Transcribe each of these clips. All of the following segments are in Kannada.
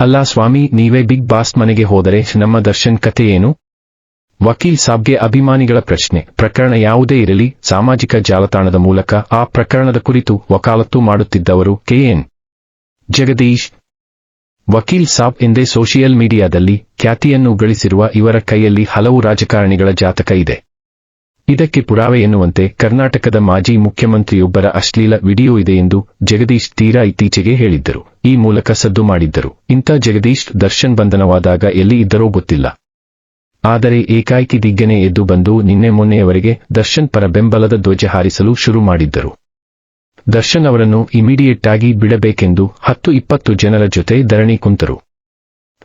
ಅಲ್ಲ ಸ್ವಾಮಿ, ನೀವೇ ಬಿಗ್ ಬಾಸ್ ಮನೆಗೆ ಹೋದರೆ ನಮ್ಮ ದರ್ಶನ್ ಕತೆ ಏನು? ವಕೀಲ್ ಸಾಬ್ಗೆ ಅಭಿಮಾನಿಗಳ ಪ್ರಶ್ನೆ. ಪ್ರಕರಣ ಯಾವುದೇ ಇರಲಿ, ಸಾಮಾಜಿಕ ಜಾಲತಾಣದ ಮೂಲಕ ಆ ಪ್ರಕರಣದ ಕುರಿತು ವಕಾಲತ್ತು ಮಾಡುತ್ತಿದ್ದವರು ಕೆಎನ್ ಜಗದೀಶ್. ವಕೀಲ್ ಸಾಬ್ ಎಂದೇ ಸೋಷಿಯಲ್ ಮೀಡಿಯಾದಲ್ಲಿ ಖ್ಯಾತಿಯನ್ನು ಗಳಿಸಿರುವ ಇವರ ಕೈಯಲ್ಲಿ ಹಲವು ರಾಜಕಾರಣಿಗಳ ಜಾತಕ ಇದೆ. ಇದಕ್ಕೆ ಪುರಾವೆ ಎನ್ನುವಂತೆ ಕರ್ನಾಟಕದ ಮಾಜಿ ಮುಖ್ಯಮಂತ್ರಿಯೊಬ್ಬರ ಅಶ್ಲೀಲ ವಿಡಿಯೋ ಇದೆ ಎಂದು ಜಗದೀಶ್ ತೀರಾ ಇತ್ತೀಚೆಗೆ ಹೇಳಿದ್ದರು. ಈ ಮೂಲಕ ಸದ್ದು ಮಾಡಿದ್ದರು. ಇಂಥ ಜಗದೀಶ್ ದರ್ಶನ್ ಬಂಧನವಾದಾಗ ಎಲ್ಲಿ ಇದ್ದರೋ ಗೊತ್ತಿಲ್ಲ. ಆದರೆ ಏಕಾಏಕಿ ದಿಗ್ಗನೆ ಎದ್ದು ಬಂದು ನಿನ್ನೆ ಮೊನ್ನೆಯವರೆಗೆ ದರ್ಶನ್ ಪರ ಬೆಂಬಲದ ಧ್ವಜ ಹಾರಿಸಲು ಶುರು ಮಾಡಿದ್ದರು. ದರ್ಶನ್ ಅವರನ್ನು ಇಮಿಡಿಯೇಟ್ ಆಗಿ ಬಿಡಬೇಕೆಂದು ಹತ್ತು ಇಪ್ಪತ್ತು ಜನರ ಜೊತೆ ಧರಣಿ ಕುಂತರು.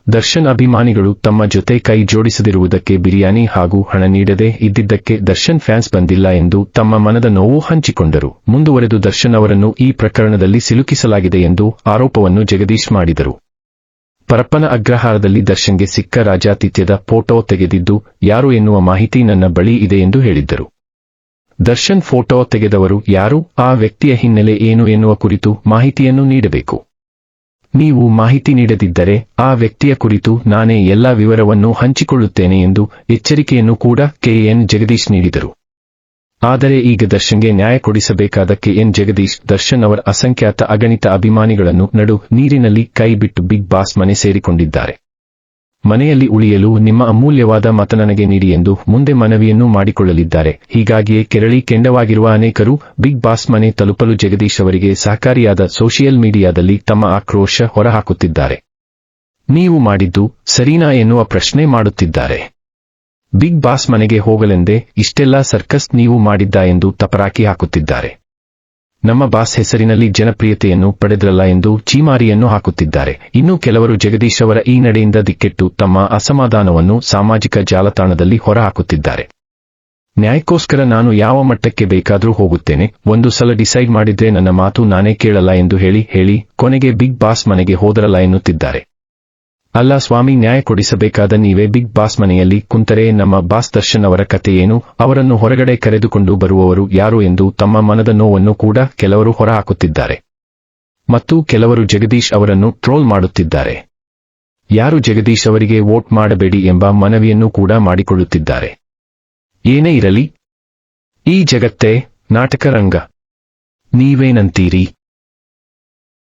ದರ್ಶನ್ ಅಭಿಮಾನಿಗಳು ತಮ್ಮ ಜೊತೆ ಕೈ ಜೋಡಿಸದಿರುವುದಕ್ಕೆ ಬಿರಿಯಾನಿ ಹಾಗೂ ಹಣ ನೀಡದೆ ಇದ್ದಿದ್ದಕ್ಕೆ ದರ್ಶನ್ ಫ್ಯಾನ್ಸ್ ಬಂದಿಲ್ಲ ಎಂದು ತಮ್ಮ ಮನದ ನೋವು ಹಂಚಿಕೊಂಡರು. ಮುಂದುವರೆದು ದರ್ಶನ್ ಅವರನ್ನು ಈ ಪ್ರಕರಣದಲ್ಲಿ ಸಿಲುಕಿಸಲಾಗಿದೆ ಎಂದು ಆರೋಪವನ್ನು ಜಗದೀಶ್ ಮಾಡಿದರು. ಪರಪ್ಪನ ಅಗ್ರಹಾರದಲ್ಲಿ ದರ್ಶನ್ಗೆ ಸಿಕ್ಕ ರಾಜಾತಿಥ್ಯದ ಫೋಟೋ ತೆಗೆದಿದ್ದು, ಯಾರು ಎನ್ನುವ ಮಾಹಿತಿ ನನ್ನ ಬಳಿ ಇದೆ ಎಂದು ಹೇಳಿದ್ದರು. ದರ್ಶನ್ ಫೋಟೋ ತೆಗೆದವರು ಯಾರು? ಆ ವ್ಯಕ್ತಿಯ ಹಿನ್ನೆಲೆ ಏನು ಎನ್ನುವ ಕುರಿತು ಮಾಹಿತಿಯನ್ನು ನೀಡಬೇಕು. ನೀವು ಮಾಹಿತಿ ನೀಡದಿದ್ದರೆ ಆ ವ್ಯಕ್ತಿಯ ಕುರಿತು ನಾನೇ ಎಲ್ಲಾ ವಿವರವನ್ನು ಹಂಚಿಕೊಳ್ಳುತ್ತೇನೆ ಎಂದು ಎಚ್ಚರಿಕೆಯನ್ನು ಕೂಡ ಕೆಎನ್ ಜಗದೀಶ್ ನೀಡಿದರು. ಆದರೆ ಈಗ ದರ್ಶನ್ಗೆ ನ್ಯಾಯ ಕೊಡಿಸಬೇಕಾದ ಕೆಎನ್ ಜಗದೀಶ್ ದರ್ಶನ್ ಅವರ ಅಸಂಖ್ಯಾತ ಅಗಣಿತ ಅಭಿಮಾನಿಗಳನ್ನು ನಡು ನೀರಿನಲ್ಲಿ ಕೈ ಬಿಟ್ಟು ಬಿಗ್ ಬಾಸ್ ಮನೆ ಸೇರಿಕೊಂಡಿದ್ದಾರೆ. ಮನೆಯಲ್ಲಿ ಉಳಿಯಲು ನಿಮ್ಮ ಅಮೂಲ್ಯವಾದ ಮತ ನನಗೆ ನೀಡಿ ಎಂದು ಮುಂದೆ ಮನವಿಯನ್ನು ಮಾಡಿಕೊಳ್ಳಲಿದ್ದಾರೆ. ಹೀಗಾಗಿಯೇ ಕೆರಳಿ ಕೆಂಡವಾಗಿರುವ ಅನೇಕರು ಬಿಗ್ ಬಾಸ್ ಮನೆ ತಲುಪಲು ಜಗದೀಶ್ ಅವರಿಗೆ ಸಹಕಾರಿಯಾದ ಸೋಷಿಯಲ್ ಮೀಡಿಯಾದಲ್ಲಿ ತಮ್ಮ ಆಕ್ರೋಶ ಹೊರಹಾಕುತ್ತಿದ್ದಾರೆ. ನೀವು ಮಾಡಿದ್ದು ಸರೀನಾ ಎನ್ನುವ ಪ್ರಶ್ನೆ ಮಾಡುತ್ತಿದ್ದಾರೆ. ಬಿಗ್ ಬಾಸ್ ಮನೆಗೆ ಹೋಗಲೆಂದೇ ಇಷ್ಟೆಲ್ಲ ಸರ್ಕಸ್ ನೀವು ಮಾಡಿದ್ದ ಎಂದು ತಪರಾಕಿ ಹಾಕುತ್ತಿದ್ದಾರೆ. ನಮ್ಮ ಬಾಸ್ ಹೆಸರಿನಲ್ಲಿ ಜನಪ್ರಿಯತೆಯನ್ನು ಪಡೆದಿರಲ್ಲ ಎಂದು ಚೀಮಾರಿಯನ್ನು ಹಾಕುತ್ತಿದ್ದಾರೆ. ಇನ್ನು ಕೆಲವರು ಜಗದೀಶ್ ಅವರ ಈ ನಡೆಯಿಂದ ದಿಕ್ಕೆಟ್ಟು ತಮ್ಮ ಅಸಮಾಧಾನವನ್ನು ಸಾಮಾಜಿಕ ಜಾಲತಾಣದಲ್ಲಿ ಹೊರಹಾಕುತ್ತಿದ್ದಾರೆ. ನ್ಯಾಯಕ್ಕೋಸ್ಕರ ನಾನು ಯಾವ ಮಟ್ಟಕ್ಕೆ ಬೇಕಾದರೂ ಹೋಗುತ್ತೇನೆ. ಒಂದು ಸಲ ಡಿಸೈಡ್ ಮಾಡಿದ್ರೆ ನನ್ನ ಮಾತು ನಾನೇ ಕೇಳಲ್ಲ ಎಂದು ಹೇಳಿ ಹೇಳಿ ಕೊನೆಗೆ ಬಿಗ್ ಬಾಸ್ ಮನೆಗೆ ಹೋದರಲ್ಲ ಎನ್ನುತ್ತಿದ್ದಾರೆ. ಅಲ್ಲ ಸ್ವಾಮಿ, ನ್ಯಾಯ ಕೊಡಿಸಬೇಕಾದ ನೀವೇ ಬಿಗ್ ಬಾಸ್ ಮನೆಯಲ್ಲಿ ಕುಂತರೆ ನಮ್ಮ ಬಾಸ್ ದರ್ಶನ್ ಅವರ ಕಥೆಯೇನು ಅವರನ್ನು ಹೊರಗಡೆ ಕರೆದುಕೊಂಡು ಬರುವವರು ಯಾರು ಎಂದು ತಮ್ಮ ಮನದ ನೋವನ್ನು ಕೂಡ ಕೆಲವರು ಹೊರಹಾಕುತ್ತಿದ್ದಾರೆ. ಮತ್ತು ಕೆಲವರು ಜಗದೀಶ್ ಅವರನ್ನು ಟ್ರೋಲ್ ಮಾಡುತ್ತಿದ್ದಾರೆ. ಯಾರು ಜಗದೀಶ್ ಅವರಿಗೆ ವೋಟ್ ಮಾಡಬೇಡಿ ಎಂಬ ಮನವಿಯನ್ನು ಕೂಡ ಮಾಡಿಕೊಳ್ಳುತ್ತಿದ್ದಾರೆ. ಏನೇ ಇರಲಿ. ಈ ಜಗತ್ತೇ ನಾಟಕ ರಂಗ ನೀವೇನಂತೀರಿ?